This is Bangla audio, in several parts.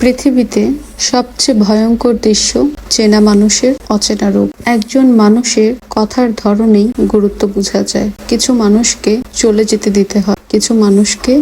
পৃথিবীতে সবচেয়ে ভয়ঙ্কর দৃশ্য চেনা মানুষের অচেনা রূপ। একজন মানুষের কথার ধরনেই গুরুত্ব বোঝা যায়। কিছু মানুষকে চলে যেতে দিতে হয়, কিছু মানুষকে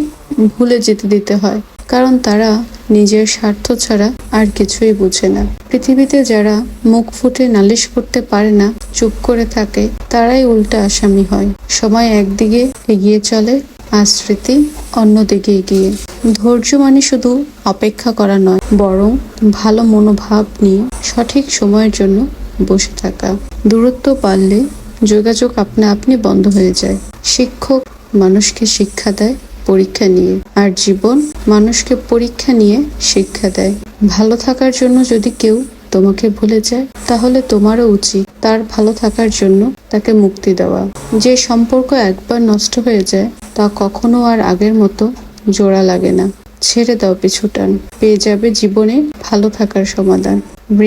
ভুলে যেতে দিতে হয়, কারণ তারা নিজের স্বার্থ ছাড়া আর কিছুই বোঝে না। পৃথিবীতে যারা মুখ ফুটে নালিশ করতে পারে না, চুপ করে থাকে, তারাই উল্টা আসামি হয়। সময় একদিকে এগিয়ে চলে, আর স্মৃতি অন্যদিকে এগিয়ে। ধৈর্য মানে শুধু অপেক্ষা করা নয়, বরং ভালো মনোভাব নিয়ে সঠিক সময়ের জন্য বসে থাকা। দূরত্ব পারলে যোগাযোগ আপনা আপনি বন্ধ হয়ে যায়। শিক্ষক মানুষকে শিক্ষা দেয়, পরীক্ষা নিয়ে, আর জীবন মানুষকে পরীক্ষা নিয়ে শিক্ষা দেয়। ভালো থাকার জন্য যদি কেউ তোমাকে ভুলে যায়, তাহলে তোমারও উচিত তার ভালো থাকার জন্য তাকে মুক্তি দেওয়া। যে সম্পর্ক একবার নষ্ট হয়ে যায়, তা কখনো আর আগের মতো জোড়া লাগে না। ছেড়ে দাও পিছুটান। পেয়ে যাবে জীবনে ভালো থাকার সমাধান।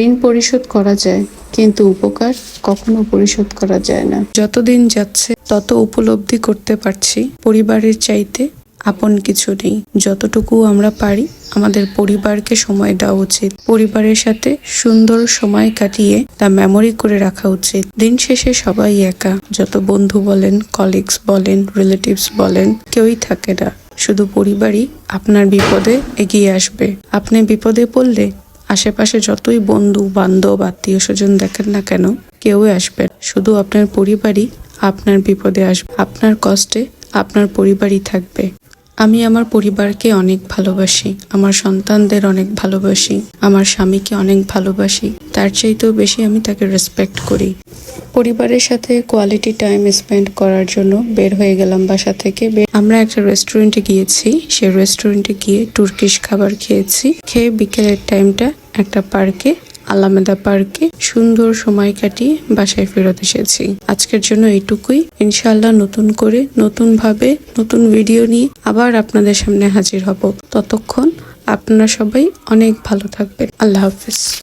ঋণ পরিশোধ করা যায়, কিন্তু উপকার কখনো পরিশোধ করা যায় না। যতদিন যাচ্ছে, তত উপলব্ধি করতে পারছি, পরিবারের চাইতে আপন কিছু নেই। যতটুকু আমরা পারি, আমাদের পরিবারকে সময় দেওয়া উচিত। পরিবারের সাথে সুন্দর সময় কাটিয়ে তা মেমোরি করে রাখা উচিত। দিন শেষে সবাই একা। যত বন্ধু বলেন কলিগস বলেন রিলেটিভস বলেন, কেউই থাকে না। শুধু পরিবারই আপনার বিপদে এগিয়ে আসবে। আপনি বিপদে পড়লে আশেপাশে যতই বন্ধু, বান্ধব, আত্মীয় স্বজন দেখেন না কেন, কেউই আসবে শুধু আপনার পরিবারই আপনার বিপদে আসবে। আপনার কষ্টে আপনার পরিবারই থাকবে। আমি আমার পরিবারকে অনেক ভালোবাসি, আমার সন্তানদের অনেক ভালোবাসি, আমার স্বামীকে অনেক ভালোবাসি, তার চাইতেও বেশি আমি তাকে রেসপেক্ট করি। পরিবারের সাথে কোয়ালিটি টাইম স্পেন্ড করার জন্য বের হয়ে গেলাম বাসা থেকে। আমরা একটা রেস্টুরেন্টে গিয়েছি, সেই রেস্টুরেন্টে গিয়ে টুর্কিশ খাবার খেয়েছি। খেয়ে বিকেলের টাইমটা একটা পার্কে আলামেদা পার্কে সুন্দর সময় কাটিয়ে বাসায় ফেরত এসেছি। আজকের জন্য এইটুকুই। ইনশাল্লাহ নতুন করে নতুন ভাবে নতুন ভিডিও নিয়ে আবার আপনাদের সামনে হাজির হব। ততক্ষণ আপনারা সবাই অনেক ভালো থাকবেন। আল্লাহ হাফিজ।